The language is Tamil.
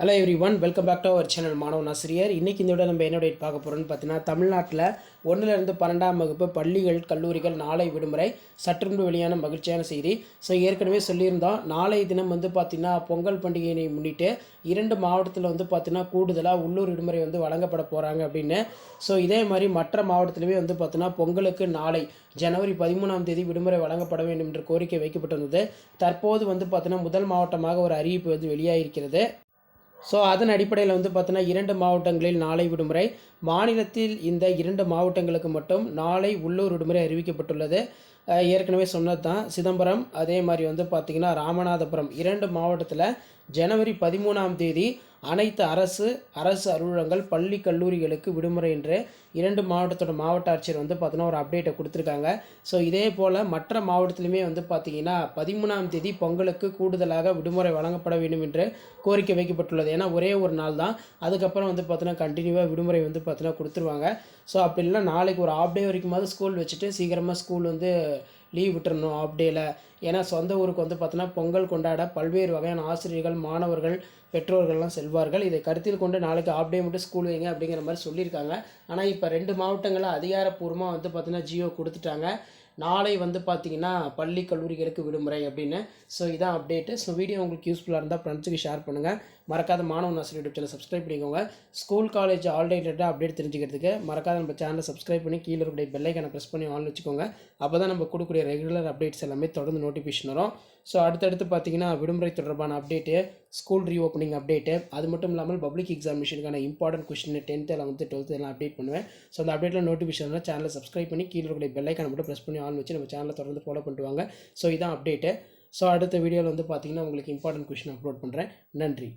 Hello everyone welcome back to our channel மாணவன் ஆசிரியர் இன்றைக்கி இந்த விட நம்ம என்ன பார்க்க போகிறோம்னு பார்த்தீங்கன்னா தமிழ்நாட்டில் ஒன்றிலிருந்து பன்னெண்டாம் வகுப்பு பள்ளிகள் கல்லூரிகள் நாளை விடுமுறை. சற்றுமுன்பு வெளியான மகிழ்ச்சியான செய்தி. ஸோ ஏற்கனவே சொல்லியிருந்தோம் நாளை தினம் வந்து பார்த்திங்கன்னா பொங்கல் பண்டிகையை முன்னிட்டு இரண்டு மாவட்டத்தில் வந்து பார்த்திங்கன்னா கூடுதலாக உள்ளூர் விடுமுறை வந்து வழங்கப்பட போகிறாங்க அப்படின்னு. ஸோ இதே மாதிரி மற்ற மாவட்டத்திலுமே வந்து பார்த்திங்கன்னா பொங்கலுக்கு நாளை ஜனவரி பதிமூணாம் தேதி விடுமுறை வழங்கப்பட வேண்டும் என்ற கோரிக்கை வைக்கப்பட்டிருந்தது. தற்போது வந்து பார்த்திங்கன்னா முதல் மாவட்டமாக ஒரு அறிவிப்பு வந்து வெளியாகிருக்கிறது ஸோ அதன் அடிப்படையில் வந்து பார்த்தோன்னா இரண்டு மாவட்டங்களில் நாளை விடுமுறை. மாநிலத்தில் இந்த இரண்டு மாவட்டங்களுக்கு மட்டும் நாளை உள்ளூர் விடுமுறை அறிவிக்கப்பட்டுள்ளது. ஏற்கனவே சொன்னது தான் சிதம்பரம் அதே மாதிரி வந்து பார்த்திங்கன்னா ராமநாதபுரம் இரண்டு மாவட்டத்தில் ஜனவரி பதிமூணாம் தேதி அனைத்து அரசு அரசு அலுவலகங்கள் பள்ளி கல்லூரிகளுக்கு விடுமுறை என்று இரண்டு மாவட்டத்தோட மாவட்ட ஆட்சியர் வந்து பார்த்தீங்கன்னா ஒரு அப்டேட்டை கொடுத்துருக்காங்க. ஸோ இதே போல் மற்ற மாவட்டத்திலுமே வந்து பார்த்திங்கன்னா பதிமூணாம் தேதி பொங்கலுக்கு கூடுதலாக விடுமுறை வழங்கப்பட வேண்டும் என்று கோரிக்கை வைக்கப்பட்டுள்ளது. ஏன்னா ஒரே ஒரு நாள் தான். அதுக்கப்புறம் வந்து பார்த்தீங்கன்னா கண்டினியூவாக விடுமுறை வந்து பார்த்தீங்கன்னா கொடுத்துருவாங்க. ஸோ அப்படி இல்லைன்னா நாளைக்கு ஒரு ஆஃப் டே வரைக்குமாவது ஸ்கூல் வச்சுட்டு சீக்கிரமாக ஸ்கூல் வந்து லீவ் விட்டுறணும் அப்படியில் டேயில் ஏன்னா சொந்த ஊருக்கு வந்து பார்த்தோன்னா பொங்கல் கொண்டாட பல்வேறு வகையான ஆசிரியர்கள் மாணவர்கள் பெற்றோர்கள்லாம் செல்வார்கள். இதை கருத்தில் கொண்டு நாளைக்கு ஆஃப் டே மட்டும் ஸ்கூல் வைங்க அப்படிங்கிற மாதிரி சொல்லியிருக்காங்க. ஆனால் இப்போ ரெண்டு மாவட்டங்களில் அதிகாரப்பூர்வமாக வந்து பார்த்தீங்கன்னா ஜியோ கொடுத்துட்டாங்க. நாளை வந்து பார்த்தீங்கன்னா பள்ளி கல்லூரிகளுக்கு விடுமுறை அப்படின்னு. ஸோ இதான் அப்டேட்டு ஸோ வீடியோ உங்களுக்கு யூஸ்ஃபுல்லாக இருந்தால் ஃப்ரெண்ட்ஸுக்கு ஷேர் பண்ணுங்கள் மறக்காத மாணவன் ஆசிரியர் யூடியூப் சேனல் சப்ஸ்கிரைப் பண்ணிக்கோங்க. ஸ்கூல் காலேஜ் ஆல்டேட்டடாக அப்டேட் தெரிஞ்சுக்கிறதுக்கு மறக்காத நம்ம சேனலை சப்ஸ்கிரைப் பண்ணி கீழே இருக்கக்கூடிய பெல்லைக்கான ப்ரெஸ் பண்ணி ஆன் வச்சுக்கோங்க. அப்போ தான் நம்ம கொடுக்கக்கூடிய ரெகுலர் அப்டேட்ஸ் எல்லாமே தொடர்ந்து நோட்டிஃபிகேஷன் வரும். ஸோ அடுத்தடுத்து பார்த்தீங்கன்னா விடுமுறை தொடர்பான அப்டேட்டு ஸ்கூல் ரீஓப்பனிங் அப்டேட்டு அது மட்டும் இல்லாமல் public எக்ஸாமினேஷனுக்கான important question tenth eleventh twelfth எல்லாம் அப்டேட் பண்ணுவேன். ஸோ அந்த அப்டேட்டில் நோட்டிஃபிகேஷன் சேனலை சப்ஸ்கிரைப் பண்ணி கீழே இருக்கக்கூடிய பெல்லைக்கான மட்டும் ப்ரெஸ் பண்ணி ஆன் வச்சு நம்ம சேனலை தொடர்ந்து ஃபாலோ பண்ணிட்டு வாங்க ஸோ இதான் அப்டேட்டு ஸோ அடுத்த வீடியோவில் வந்து பார்த்திங்கன்னா உங்களுக்கு இம்பார்ட்டன்ட் கொஷின் அப்லோட் பண்ணுறேன் நன்றி.